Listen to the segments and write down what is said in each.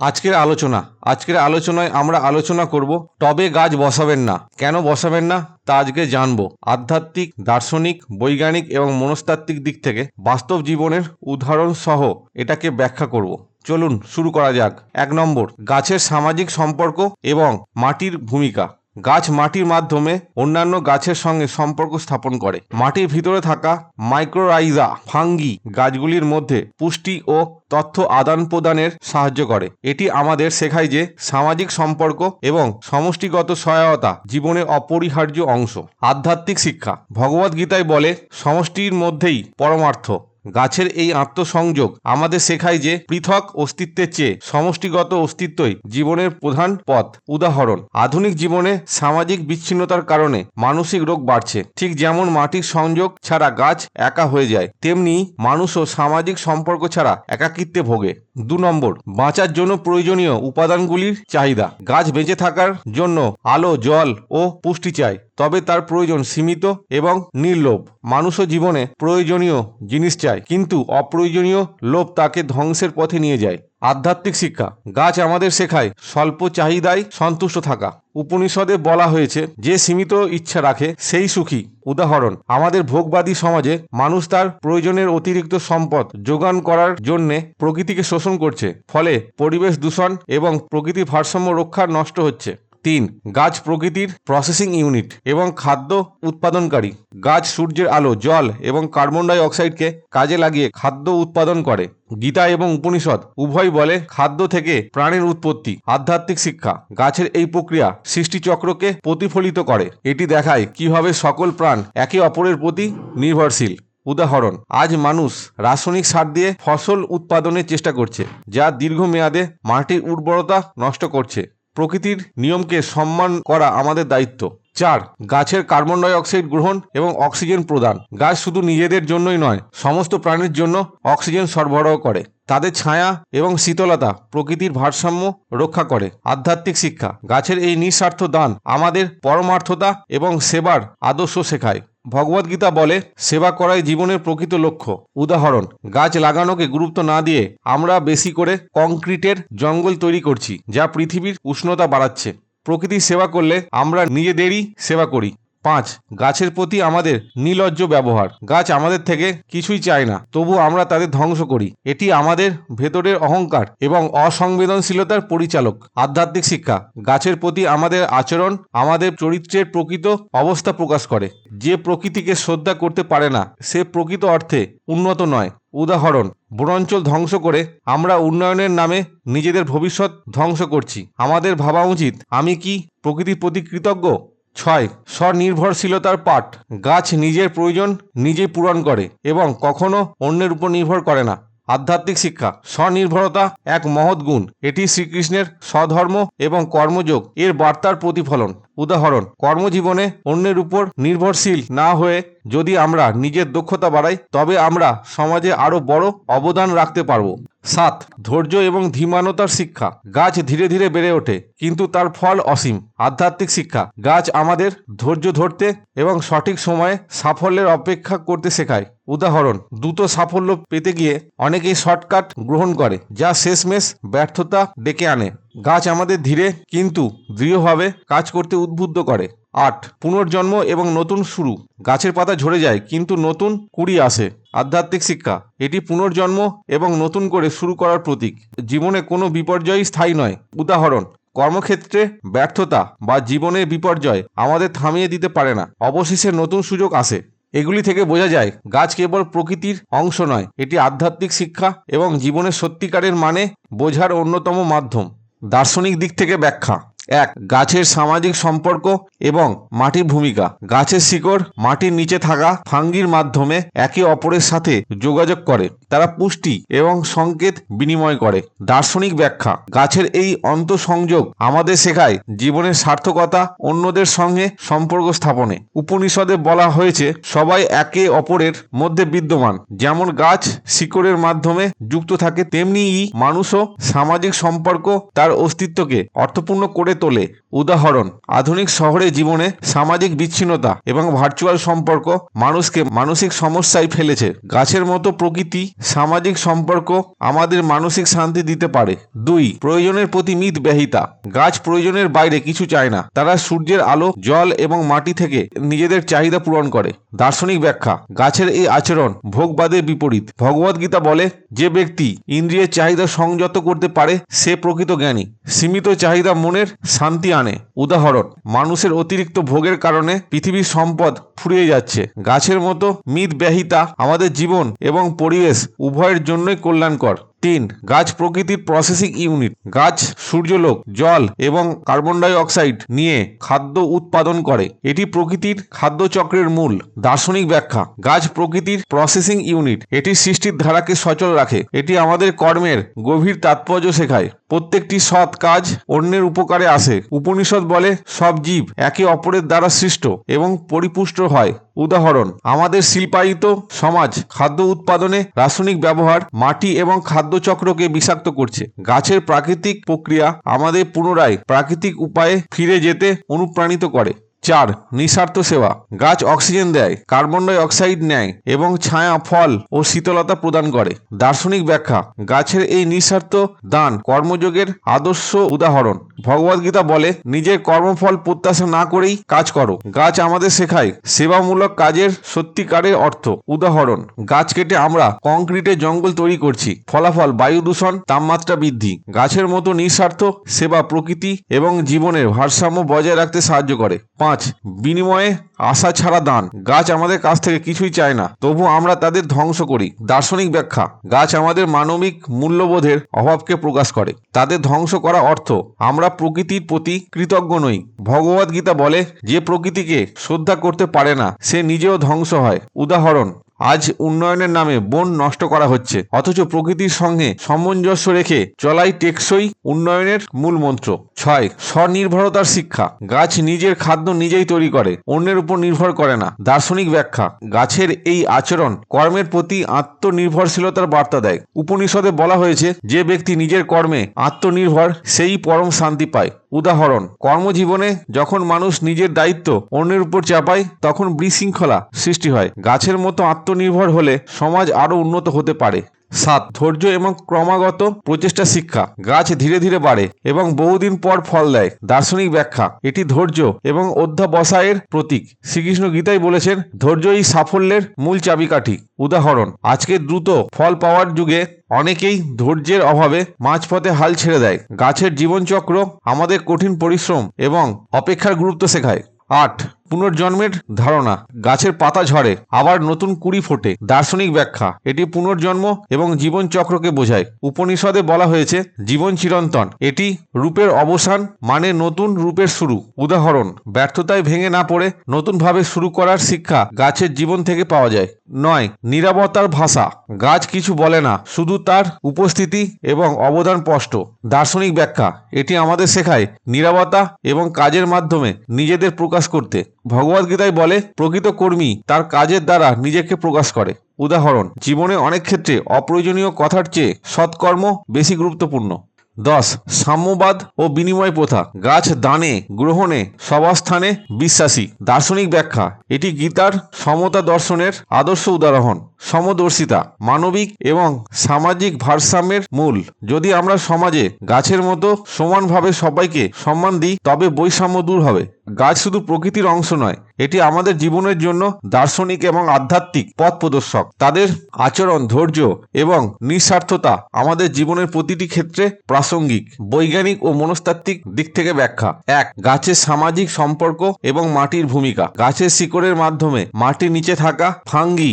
আজকের আলোচনা। আজকের আলোচনায় আমরা আলোচনা করব টবে গাছ বসাবেন না। কেন বসাবেন না? তা আজকে জানব। আধ্যাত্মিক, দার্শনিক, বৈজ্ঞানিক এবং মনস্তাত্ত্বিক দিক থেকে বাস্তব জীবনের উদাহরণ সহ এটাকে ব্যাখ্যা করব। চলুন, শুরু করা যাক। এক নম্বর, গাছের সামাজিক সম্পর্ক এবং মাটির ভূমিকা। গাছ মাটির মাধ্যমে অন্যান্য গাছের সঙ্গে সম্পর্ক স্থাপন করে। মাটির ভিতরে থাকা মাইক্রোরাইজা ফাঙ্গি গাছগুলির মধ্যে পুষ্টি ও তথ্য আদান প্রদানের সাহায্য করে। এটি আমাদের শেখায় যে সামাজিক সম্পর্ক এবং সমষ্টিগত সহায়তা জীবনের অপরিহার্য অংশ। আধ্যাত্মিক শিক্ষা। ভগবদ্গীতায় বলে, সমষ্টির মধ্যেই পরমার্থ। গাছের এই আত্মসংযোগ আমাদের শেখায় যে পৃথক অস্তিত্বের চেয়ে সমষ্টিগত অস্তিত্বই জীবনের প্রধান পথ। উদাহরণ, আধুনিক জীবনে সামাজিক বিচ্ছিন্নতার কারণে মানসিক রোগ বাড়ছে। ঠিক যেমন মাটির সংযোগ ছাড়া গাছ একা হয়ে যায়, তেমনি মানুষও সামাজিক সম্পর্ক ছাড়া একাকিত্বে ভোগে। দু নম্বর, বাঁচার জন্য প্রয়োজনীয় উপাদানগুলির চাহিদা। গাছ বেঁচে থাকার জন্য আলো, জল ও পুষ্টি চায় তবে তার প্রয়োজন সীমিত এবং নির্লোভ। মানুষও জীবনে প্রয়োজনীয় জিনিস চায়, কিন্তু অপ্রয়োজনীয় লোভ তাকে ধ্বংসের পথে নিয়ে যায়। আধ্যাত্মিক শিক্ষা। গাছ আমাদের শেখায় স্বল্প চাহিদায় সন্তুষ্ট থাকা। উপনিষদে বলা হয়েছে, যে সীমিত ইচ্ছা রাখে সেই সুখী। উদাহরণ, আমাদের ভোগবাদী সমাজে মানুষ তার প্রয়োজনের অতিরিক্ত সম্পদ যোগান করার জন্যে প্রকৃতিকে শোষণ করছে, ফলে পরিবেশ দূষণ এবং প্রকৃতি ভারসাম্য রক্ষা নষ্ট হচ্ছে। তিন, গাছ প্রকৃতির প্রসেসিং ইউনিট এবং খাদ্য উৎপাদনকারী। গাছ সূর্যের আলো, জল এবং কার্বন ডাই অক্সাইডকে কাজে লাগিয়ে খাদ্য উৎপাদন করে। গীতা এবং উপনিষদ উভয় বলে খাদ্য থেকে প্রাণের উৎপত্তি, আধ্যাত্মিক শিক্ষা। গাছের এই প্রক্রিয়া সৃষ্টিচক্রকে প্রতিফলিত করে। এটি দেখায় কীভাবে সকল প্রাণ একে অপরের প্রতি নির্ভরশীল। উদাহরণ, আজ মানুষ রাসায়নিক সার দিয়ে ফসল উৎপাদনের চেষ্টা করছে, যা দীর্ঘমেয়াদে মাটির উর্বরতা নষ্ট করছে। প্রকৃতির নিয়মকে সম্মান করা আমাদের দায়িত্ব। চার, গাছের কার্বন ডাই অক্সাইড গ্রহণ এবং অক্সিজেন প্রদান। গাছ শুধু নিজেদের জন্যই নয়, সমস্ত প্রাণীর জন্য অক্সিজেন সরবরাহ করে। তাদের ছায়া এবং শীতলতা প্রকৃতির ভারসাম্য রক্ষা করে। আধ্যাত্মিক শিক্ষা, গাছের এই নিঃস্বার্থ দান আমাদের পরমার্থতা এবং সেবার আদর্শ শেখায়। ভগবদ্গীতা বলে, সেবা করাই জীবনের প্রকৃত লক্ষ্য। উদাহরণ, গাছ লাগানোকে গুরুত্ব না দিয়ে আমরা বেশি করে কংক্রিটের জঙ্গল তৈরি করছি, যা পৃথিবীর উষ্ণতা বাড়াচ্ছে। প্রকৃতির সেবা করলে আমরা নিজেদেরই সেবা করি। পাঁচ, গাছের প্রতি আমাদের নিলজ্জ ব্যবহার। গাছ আমাদের থেকে কিছুই চায় না, তবু আমরা তাদের ধ্বংস করি। এটি আমাদের ভেতরের অহংকার এবং অসংবেদনশীলতার পরিচালক। আধ্যাত্মিক শিক্ষা, গাছের প্রতি আমাদের আচরণ, আমাদের চরিত্রের প্রকৃত অবস্থা প্রকাশ করে। যে প্রকৃতিকে শ্রদ্ধা করতে পারে না, সে প্রকৃত অর্থে উন্নত নয়। উদাহরণ, বনাঞ্চল ধ্বংস করে আমরা উন্নয়নের নামে নিজেদের ভবিষ্যৎ ধ্বংস করছি। আমাদের ভাবা উচিত, আমি কি প্রকৃতির প্রতি কৃতজ্ঞ? ছয়, স্বনির্ভরশীলতার পাঠ। গাছ নিজের প্রয়োজন, নিজেই পূরণ করে এবং কখনো অন্যের উপর নির্ভর করে না। আধ্যাত্মিক শিক্ষা, স্বনির্ভরতা এক মহৎ গুণ। এটি শ্রীকৃষ্ণের স্বধর্ম এবং কর্মযোগ। এর বার্তার প্রতিফলন। উদাহরণ, কর্মজীবনে অন্যের উপর নির্ভরশীল না হয়ে যদি আমরা নিজের দক্ষতা বাড়াই, তবে আমরা সমাজে আরও বড় অবদান রাখতে পারব। সাত, ধৈর্য এবং ধীমানতার শিক্ষা। গাছ ধীরে ধীরে বেড়ে ওঠে, কিন্তু তার ফল অসীম। আধ্যাত্মিক শিক্ষা, গাছ আমাদের ধৈর্য ধরতে এবং সঠিক সময়ে সাফল্যের অপেক্ষা করতে শেখায়। উদাহরণ, দ্রুত সাফল্য পেতে গিয়ে অনেকেই শর্টকাট গ্রহণ করে, যা শেষমেশ ব্যর্থতা ডেকে আনে। গাছ আমাদের ধীরে, কিন্তু দৃঢ়ভাবে কাজ করতে উদ্বুদ্ধ করে। আট। পুনর্জন্ম এবং নতুন শুরু। গাছের পাতা ঝরে যায়, কিন্তু নতুন কুড়ি আসে। আধ্যাত্মিক শিক্ষা। এটি পুনর্জন্ম এবং নতুন করে শুরু করার প্রতীক। জীবনে কোনো বিপর্যয়ই স্থায়ী নয়। উদাহরণ, কর্মক্ষেত্রে ব্যর্থতা বা জীবনের বিপর্যয় আমাদের থামিয়ে দিতে পারে না। অবশেষে নতুন সুযোগ আসে। এগুলি থেকে বোঝা যায়, গাছ কেবল প্রকৃতির অংশ নয়, এটি আধ্যাত্মিক শিক্ষা এবং জীবনের সত্যিকারের মানে বোঝার অন্যতম মাধ্যম। দার্শনিক দিক থেকে ব্যাখ্যা। এক, গাছের সামাজিক সম্পর্ক এবং মাটির ভূমিকা। গাছের শিকড় মাটির নিচে থাকা ফাঙ্গির মাধ্যমে একে অপরের সাথে যোগাযোগ করে। তারা পুষ্টি এবং সংকেত বিনিময় করে। দার্শনিক ব্যাখ্যা, গাছের এই অন্তঃসংযোগ আমাদের শেখায় জীবনের সার্থকতা, অন্যদের সঙ্গে সম্পর্ক স্থাপনে। উপনিষদে বলা হয়েছে, সবাই একে অপরের মধ্যে বিদ্যমান। যেমন গাছ শিকড়ের মাধ্যমে যুক্ত থাকে, তেমনিই মানুষও সামাজিক সম্পর্ক তার অস্তিত্বকে অর্থপূর্ণ করে το λέει. উদাহরণ, আধুনিক শহরে জীবনে সামাজিক বিচ্ছিন্নতা এবং ভার্চুয়াল সম্পর্ক মানুষকে মানসিক সমস্যায় ফেলেছে। গাছের মতো প্রকৃতি সামাজিক সম্পর্ক আমাদের মানসিক শান্তি দিতে পারে। দুই, প্রয়োজনের প্রতি মিত ব্যাহিতা। গাছ প্রয়োজনের বাইরে কিছু চায় না। তারা সূর্যের আলো, জল এবং মাটি থেকে নিজেদের চাহিদা পূরণ করে। দার্শনিক ব্যাখ্যা, গাছের এই আচরণ ভোগবাদের বিপরীত। ভগবদ্গীতা বলে, যে ব্যক্তি ইন্দ্রিয়ের চাহিদা সংযত করতে পারে, সে প্রকৃত জ্ঞানী। সীমিত চাহিদা মনের শান্তি আনে উদাহরণ, মানুষের অতিরিক্ত ভোগের কারণে পৃথিবীর সম্পদ ফুরিয়ে যাচ্ছে। গাছের মতো মিত ব্যহিতা আমাদের জীবন এবং পরিবেশ উভয়ের জন্যই কল্যাণকর। তিন, গাছ প্রকৃতির প্রসেসিং ইউনিট গাছ, সূর্যলোক, জল এবং কার্বন ডাই অক্সাইড নিয়ে খাদ্য উৎপাদন করে। এটি প্রকৃতির খাদ্য চক্রের মূল, দার্শনিক ব্যাখ্যা। গাছ প্রকৃতির প্রসেসিং ইউনিট এটি সৃষ্টির ধারাকে সচল রাখে। এটি আমাদের কর্মের গভীর তাৎপর্য শেখায়। প্রত্যেকটি সৎ কাজ অন্যের উপকারে আসে। উপনিষদ বলে, সব জীব একে অপরের দ্বারা সৃষ্ট এবং পরিপুষ্ট হয়। উদাহরণ, আমাদের শিল্পায়িত সমাজ খাদ্য উৎপাদনে রাসায়নিক ব্যবহার মাটি এবং খাদ্য চক্রকে বিষাক্ত করছে। গাছের প্রাকৃতিক প্রক্রিয়া আমাদের পুনরায় প্রাকৃতিক উপায়ে ফিরে যেতে অনুপ্রাণিত করে। চার, নিঃস্বার্থ সেবা। গাছ অক্সিজেন দেয়, কার্বন ডাই অক্সাইড নেয় এবং ছায়া, ফল ও শীতলতা প্রদান করে। দার্শনিক ব্যাখ্যা, গাছের এই নিঃস্বার্থ দান কর্মযোগের আদর্শ উদাহরণ। ভগবদ্গীতা বলে, নিজের কর্মফল প্রত্যাশা না করেই কাজ করো। গাছ আমাদের শেখায়, সেবামূলক কাজের সত্যিকারের অর্থ। উদাহরণ, গাছ কেটে আমরা কংক্রিটের জঙ্গল তৈরি করছি। ফলাফল, বায়ু দূষণ, তাপমাত্রা বৃদ্ধি। গাছের মতো নিঃস্বার্থ সেবা প্রকৃতি এবং জীবনের ভারসাম্য বজায় রাখতে সাহায্য করে। পাঁচ বিনিময়ে আশা ছাড়া দান। গাছ আমাদের কাছ থেকে কিছুই চায় না। তবু আমরা তাদের ধ্বংস করি। দার্শনিক ব্যাখ্যা, গাছ আমাদের মানবিক মূল্যবোধের অভাবকে প্রকাশ করে। তাদের ধ্বংস করা অর্থ, আমরা প্রকৃতির প্রতি কৃতজ্ঞ নই। ভগবদ্গীতা বলে, যে প্রকৃতিকে শ্রদ্ধা করতে পারে না, সে নিজেও ধ্বংস হয়। উদাহরণ আজ উন্নয়নের নামে বন নষ্ট করা হচ্ছে। অথচ প্রকৃতির সঙ্গে সামঞ্জস্য রেখে চলাই টেকসই উন্নয়নের মূল মন্ত্র। ছয়, স্বনির্ভরতার শিক্ষা। গাছ নিজের খাদ্য নিজেই তৈরি করে, অন্যের উপর নির্ভর করে না। দার্শনিক ব্যাখ্যা, গাছের এই আচরণ কর্মের প্রতি আত্মনির্ভরশীলতার বার্তা দেয়। উপনিষদে বলা হয়েছে, যে ব্যক্তি নিজের কর্মে আত্মনির্ভর, সেই পরম শান্তি পায়। উদাহরণ, কর্মজীবনে যখন মানুষ নিজের দায়িত্ব অন্যের উপর চাপায়, তখন বিশৃঙ্খলা সৃষ্টি হয়। গাছের মতো আত্মনির্ভর হলে সমাজ আরও উন্নত হতে পারে। সাত, ধৈর্য এবং ক্রমাগত প্রচেষ্টা শিক্ষা। গাছ ধীরে ধীরে বাড়ে এবং বহুদিন পর ফল দেয়। দার্শনিক ব্যাখ্যা, এটি ধৈর্য এবং অধ্যাবসায়ের প্রতীক। শ্রীকৃষ্ণ গীতাই বলেছেন ধৈর্যই সাফল্যের মূল চাবিকাঠি। উদাহরণ, আজকে দ্রুত ফল পাওয়ার যুগে অনেকেই ধৈর্যের অভাবে মাঝপথে হাল ছেড়ে দেয়। গাছের জীবনচক্র আমাদের কঠিন পরিশ্রম এবং অপেক্ষার গুরুত্ব শেখায়। আট পুনর্জন্মের ধারণা। গাছের পাতা ঝরে, আবার নতুন কুড়ি ফোটে। দার্শনিক ব্যাখ্যা, এটি পুনর্জন্ম এবং জীবন চক্রকে বোঝায়। উপনিষদে বলা হয়েছে, জীবন চিরন্তন। এটি রূপের অবসান মানে নতুন রূপের শুরু। উদাহরণ, ব্যর্থতায় ভেঙে না পড়ে নতুনভাবে শুরু করার শিক্ষা গাছের জীবন থেকে পাওয়া যায়। নয় নিরাপত্তার ভাষা। গাছ কিছু বলে না, শুধু তার উপস্থিতি এবং অবদান স্পষ্ট। দার্শনিক ব্যাখ্যা, এটি আমাদের শেখায় নিরাপত্তা এবং কাজের মাধ্যমে নিজেদের প্রকাশ করতে। ভগবদ্গীতায় বলে, প্রকৃত কর্মী তার কাজের দ্বারা নিজেকে প্রকাশ করে। উদাহরণ, জীবনে অনেক ক্ষেত্রে অপ্রয়োজনীয় কথার চেয়ে সৎকর্ম বেশি গুরুত্বপূর্ণ। দশ, সাম্যবাদ ও বিনিময় প্রথা, গাছ দানে, গ্রহণে সবাস্থানে বিশ্বাসী। দার্শনিক ব্যাখ্যা, এটি গীতার সমতা দর্শনের আদর্শ উদাহরণ। সমদর্শিতা, মানবিক এবং সামাজিক ভারসাম্যের মূল। যদি আমরা সমাজে গাছের মতো সমানভাবে সবাইকে সম্মান দিই, তবে বৈষম্য দূর হবে। গাছ শুধু প্রকৃতির অংশ নয়, এটি আমাদের জীবনের জন্য দার্শনিক এবং আধ্যাত্মিক পথ প্রদর্শক। তাদের আচরণ, ধৈর্য এবং নিঃস্বার্থতা আমাদের জীবনের প্রতিটি ক্ষেত্রে প্রাসঙ্গিক, বৈজ্ঞানিক ও মনস্তাত্ত্বিক দিক থেকে ব্যাখ্যা। এক, গাছের সামাজিক সম্পর্ক এবং মাটির ভূমিকা। গাছের শিকড়ের মাধ্যমে মাটির নিচে থাকা ফাঙ্গি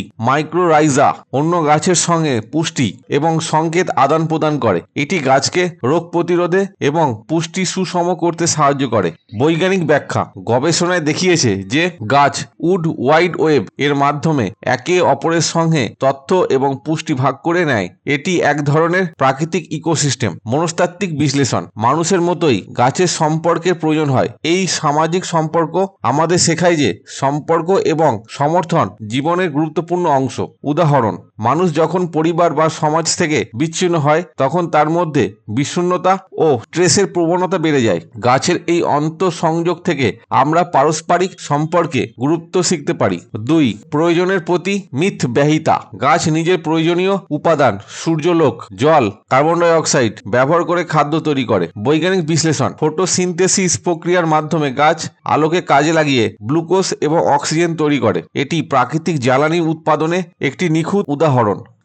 মাইক্রোরাইজা অন্য গাছের সঙ্গে পুষ্টি এবং সংকেত আদান প্রদান করে। এটি গাছকে রোগ প্রতিরোধে এবং পুষ্টি সুষম করতে সাহায্য করে। বৈজ্ঞানিক ব্যাখ্যা গবেষণায় দেখিয়েছে যে গাছ উড ওয়াইড ওয়েব এর মাধ্যমে একে অপরের সঙ্গে তথ্য এবং পুষ্টি ভাগ করে নেয়। এটি এক ধরনের প্রাকৃতিক ইকোসিস্টেম। মনস্তাত্ত্বিক বিশ্লেষণ। মানুষের মতোই গাছের সম্পর্কের প্রয়োজন হয়। এই সামাজিক সম্পর্ক আমাদের শেখায় যে সম্পর্ক এবং সমর্থন জীবনের গুরুত্বপূর্ণ অংশ। উদাহরণ। মানুষ যখন পরিবার বা সমাজ থেকে বিচ্ছিন্ন হয়, তখন তার মধ্যে বিষণ্ণতা ও স্ট্রেসের প্রবণতা বেড়ে যায়। গাছের এই অন্তঃসংযোগ থেকে আমরা পারস্পরিক সম্পর্কে গুরুত্ব শিখতে পারি। দুই, প্রয়োজনের প্রতি মিথ ব্যহিতা। গাছ নিজের প্রয়োজনীয় উপাদান, সূর্যলোক, জল, কার্বন ডাই অক্সাইড ব্যবহার করে খাদ্য তৈরি করে। বৈজ্ঞানিক বিশ্লেষণ, ফটোসিনথেসিস প্রক্রিয়ার মাধ্যমে গাছ আলোকে কাজে লাগিয়ে গ্লুকোজ এবং অক্সিজেন তৈরি করে। এটি প্রাকৃতিক জ্বালানি উৎপাদনে একটি নিখুঁত উদাহরণ।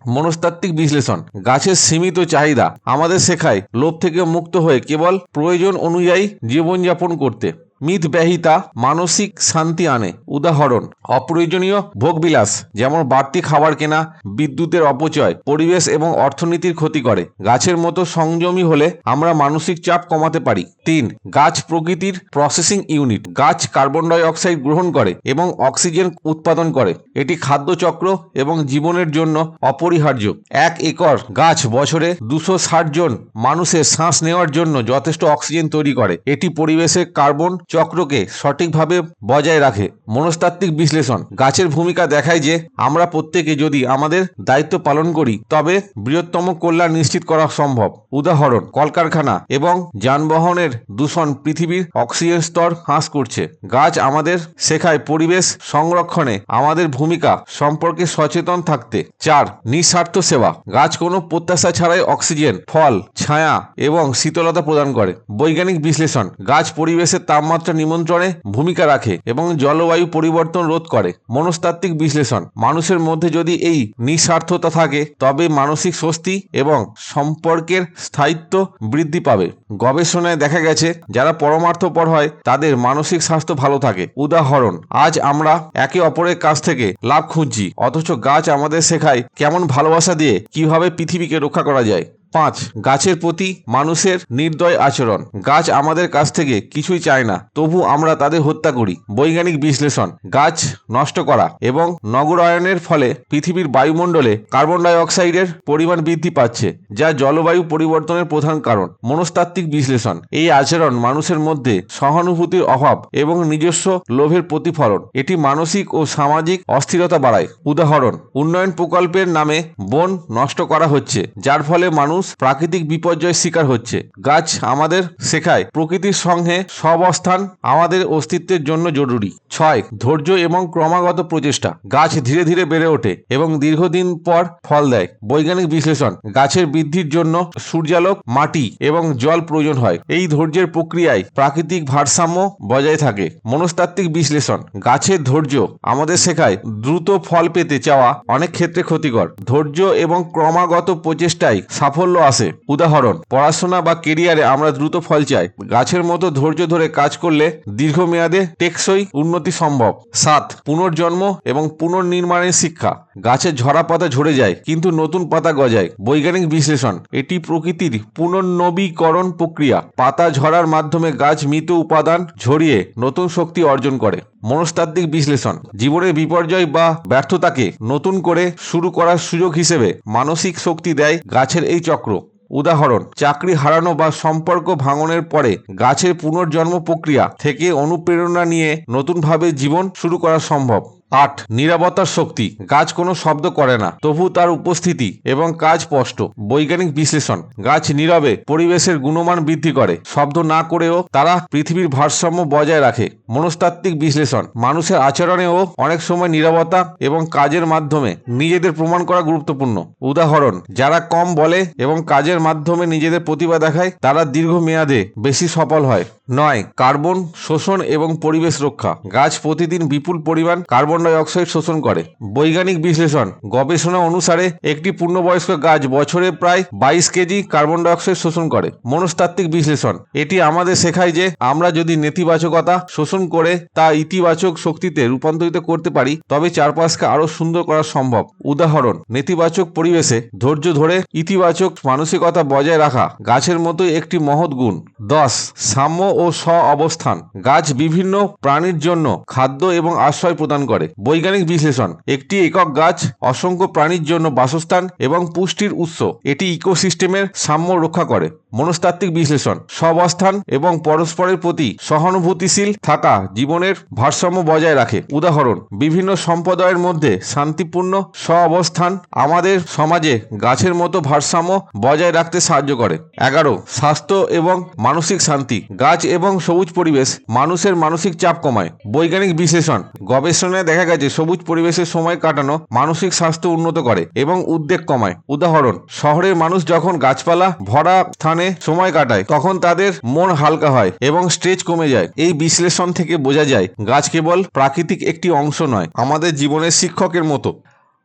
মনস্তাত্ত্বিক বিশ্লেষণ, গাছের সীমিত চাহিদা আমাদের শেখায় লোভ থেকে মুক্ত হয়ে কেবল প্রয়োজন অনুযায়ী জীবনযাপন করতে। মিথ ব্যাহিতা মানসিক শান্তি আনে। উদাহরণ, অপ্রয়োজনীয় ভোগবিলাস, যেমন বাড়তি খাবার কেনা, বিদ্যুতের অপচয়, পরিবেশ এবং অর্থনীতির ক্ষতি করে। গাছের মতো সংযমী হলে আমরা মানসিক চাপ কমাতে পারি। তিন, গাছ প্রকৃতির প্রসেসিং ইউনিট গাছ কার্বন ডাই অক্সাইড গ্রহণ করে এবং অক্সিজেন উৎপাদন করে। এটি খাদ্য চক্র এবং জীবনের জন্য অপরিহার্য। এক একর গাছ বছরে দুশো জন মানুষের শ্বাস নেওয়ার জন্য যথেষ্ট অক্সিজেন তৈরি করে। এটি পরিবেশে কার্বন চক্রকে সঠিকভাবে বজায় রাখে। মনস্তাত্ত্বিক বিশ্লেষণ। গাছের ভূমিকা দেখায় যে, আমরা প্রত্যেকে যদি আমাদের দায়িত্ব পালন করি, তবে বৃহত্তম কল্যাণ নিশ্চিত করা সম্ভব। উদাহরণ, কলকারখানা এবং যানবাহনের দূষণ পৃথিবীর অক্সিজেন স্তর হ্রাস করছে। গাছ আমাদের শেখায় পরিবেশ সংরক্ষণে আমাদের ভূমিকা সম্পর্কে সচেতন থাকতে। চার, নিঃস্বার্থ সেবা। গাছ কোনো প্রত্যাশা ছাড়াই অক্সিজেন, ফল, ছায়া এবং শীতলতা প্রদান করে। বৈজ্ঞানিক বিশ্লেষণ। গাছ পরিবেশের তাপমাত্রা নিমন্ত্রণে ভূমিকা রাখে এবং জলবায়ু পরিবর্তন রোধ করে। মনস্তাত্ত্বিক বিশ্লেষণ। মানুষের মধ্যে যদি এই নিঃস্বার্থতা থাকে, তবে মানসিক স্বস্তি এবং সম্পর্কের স্থায়িত্ব বৃদ্ধি পাবে। গবেষণায় দেখা গেছে, যারা পরমার্থপর হয়, তাদের মানসিক স্বাস্থ্য ভালো থাকে। উদাহরণ, আজ আমরা একে অপরের কাছ থেকে লাভ খুঁজছি, অথচ গাছ আমাদের শেখায় কেমন ভালোবাসা দিয়ে কীভাবে পৃথিবীকে রক্ষা করা যায়। পাঁচ, গাছের প্রতি মানুষের নির্দয় আচরণ। গাছ আমাদের কাছ থেকে কিছুই চায় না, তবু আমরা তাদের হত্যা করি। বৈজ্ঞানিক বিশ্লেষণ, গাছ নষ্ট করা এবং নগরায়নের ফলে পৃথিবীর বায়ুমণ্ডলে কার্বন ডাই অক্সাইডের পরিমাণ বৃদ্ধি পাচ্ছে, যা জলবায়ু পরিবর্তনের প্রধান কারণ। মনস্তাত্ত্বিক বিশ্লেষণ, এই আচরণ মানুষের মধ্যে সহানুভূতির অভাব এবং নিজস্ব লোভের প্রতিফলন। এটি মানসিক ও সামাজিক অস্থিরতা বাড়ায়। উদাহরণ, উন্নয়ন প্রকল্পের নামে বন নষ্ট করা হচ্ছে, যার ফলে মানুষ প্রাকৃতিক বিপর্যয়ের শিকার হচ্ছে। গাছ আমাদের শেখায়, প্রকৃতির সঙ্গে সহাবস্থান আমাদের অস্তিত্বের জন্য জরুরি। ছয়, ধৈর্য এবং ক্রমাগত প্রচেষ্টা। গাছ ধীরে ধীরে বেড়ে ওঠে এবং দীর্ঘদিন পর ফল দেয়। বৈজ্ঞানিক বিশ্লেষণ, গাছের বৃদ্ধির জন্য সূর্যালোক, মাটি এবং জল প্রয়োজন হয়। এই ধৈর্যের প্রক্রিয়ায় প্রাকৃতিক ভারসাম্য বজায় থাকে। মনস্তাত্ত্বিক বিশ্লেষণ, গাছের ধৈর্য আমাদের শেখায় দ্রুত ফল পেতে চাওয়া অনেক ক্ষেত্রে ক্ষতিকর। ধৈর্য এবং ক্রমাগত প্রচেষ্টায় সাফল্য আসে উদাহরণ, পড়াশোনা বা কেরিয়ারে আমরা দ্রুত ফল চাই। গাছের মতো ধৈর্য ধরে কাজ করলে দীর্ঘমেয়াদে টেকসই উন্নতি সম্ভব। সাত, পুনর্জন্ম এবং পুনর্নির্মাণের শিক্ষা। গাছের ঝরা পাতা ঝরে যায়, কিন্তু নতুন পাতা গজায়। বৈজ্ঞানিক বিশ্লেষণ, এটি প্রকৃতির পুনর্নবীকরণ প্রক্রিয়া। পাতা ঝরার মাধ্যমে গাছ মৃত উপাদান ঝরিয়ে নতুন শক্তি অর্জন করে। মনস্তাত্ত্বিক বিশ্লেষণ, জীবনের বিপর্যয় বা ব্যর্থতাকে নতুন করে শুরু করার সুযোগ হিসেবে মানসিক শক্তি দেয় গাছের এই চক্র। উদাহরণ, চাকরি হারানো বা সম্পর্ক ভাঙনের পরে গাছের পুনর্জন্ম প্রক্রিয়া থেকে অনুপ্রেরণা নিয়ে নতুনভাবে জীবন শুরু করা সম্ভব। আট, নিরাপত্তার শক্তি। গাছ কোনো শব্দ করে না। তবু তার উপস্থিতি এবং কাজ স্পষ্ট। বৈজ্ঞানিক বিশ্লেষণ। গাছ নীরবে, পরিবেশের গুণমান বৃদ্ধি করে। শব্দ না করেও তারা পৃথিবীর ভারসাম্য বজায় রাখে। মনস্তাত্ত্বিক বিশ্লেষণ। মানুষের আচরণেও অনেক সময় নিরাপত্তা এবং কাজের মাধ্যমে নিজেদের প্রমাণ করা গুরুত্বপূর্ণ। উদাহরণ, যারা কম বলে এবং কাজের মাধ্যমে নিজেদের প্রতিভা দেখায়, তারা দীর্ঘমেয়াদে বেশি সফল হয়। নয়, কার্বন, শোষণ এবং পরিবেশ রক্ষা। গাছ প্রতিদিন বিপুল পরিমাণ কার্বন ডাই অক্সাইড শোষণ করে। বৈজ্ঞানিক বিশ্লেষণ, গবেষণা অনুসারে একটি পূর্ণবয়স্ক গাছ বছরে প্রায় বাইশ কেজি কার্বন ডাই অক্সাইড শোষণ করে। মনস্তাত্ত্বিক বিশ্লেষণ, এটি আমাদের শেখায় যে আমরা যদি নেতিবাচকতা শোষণ করে তা ইতিবাচক শক্তিতে রূপান্তরিত করতে পারি, তবে চারপাশকে আরও সুন্দর করা সম্ভব। উদাহরণ, নেতিবাচক পরিবেশে ধৈর্য ধরে ইতিবাচক মানসিকতা বজায় রাখা গাছের মতোই একটি মহৎ গুণ। দশ, সাম্য ও স্ব অবস্থান, গাছ বিভিন্ন প্রাণীর জন্য খাদ্য এবং আশ্রয় প্রদান করে। বৈজ্ঞানিক বিশ্লেষণ। একটি একক গাছ অসংখ্য প্রাণীর জন্য বাসস্থান এবং পুষ্টির উৎস। এটি ইকোসিস্টেমের সাম্য রক্ষা করে। মনস্তাত্ত্বিক বিশ্লেষণ। সবস্থান এবং পরস্পরের প্রতি সহানুভূতিশীল থাকা জীবনের ভারসাম্য বজায় রাখে। উদাহরণ, বিভিন্ন সম্প্রদায়ের মধ্যে শান্তিপূর্ণ সহাবস্থান আমাদের সমাজে গাছের মতো ভারসাম্য বজায় রাখতে সাহায্য করে। এগারো, স্বাস্থ্য এবং মানসিক শান্তি। গাছ এবং সবুজ পরিবেশ মানুষের মানসিক চাপ কমায়। বৈজ্ঞানিক বিশ্লেষণ। গবেষণায় দেখা গেছে, সবুজ পরিবেশের সময় কাটানো মানসিক স্বাস্থ্য উন্নত করে এবং উদ্বেগ কমায়। উদাহরণ, শহরের মানুষ যখন গাছপালা ভরা স্থানে সময় কাটায়, তখন তাদের মন হালকা হয় এবং স্ট্রেচ কমে যায়। এই বিশ্লেষণ থেকে বোঝা যায়, গাছ কেবল প্রাকৃতিক একটি অংশ নয়, আমাদের জীবনের শিক্ষকের মতো।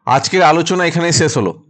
আজকের আলোচনা এখানেই শেষ হলো।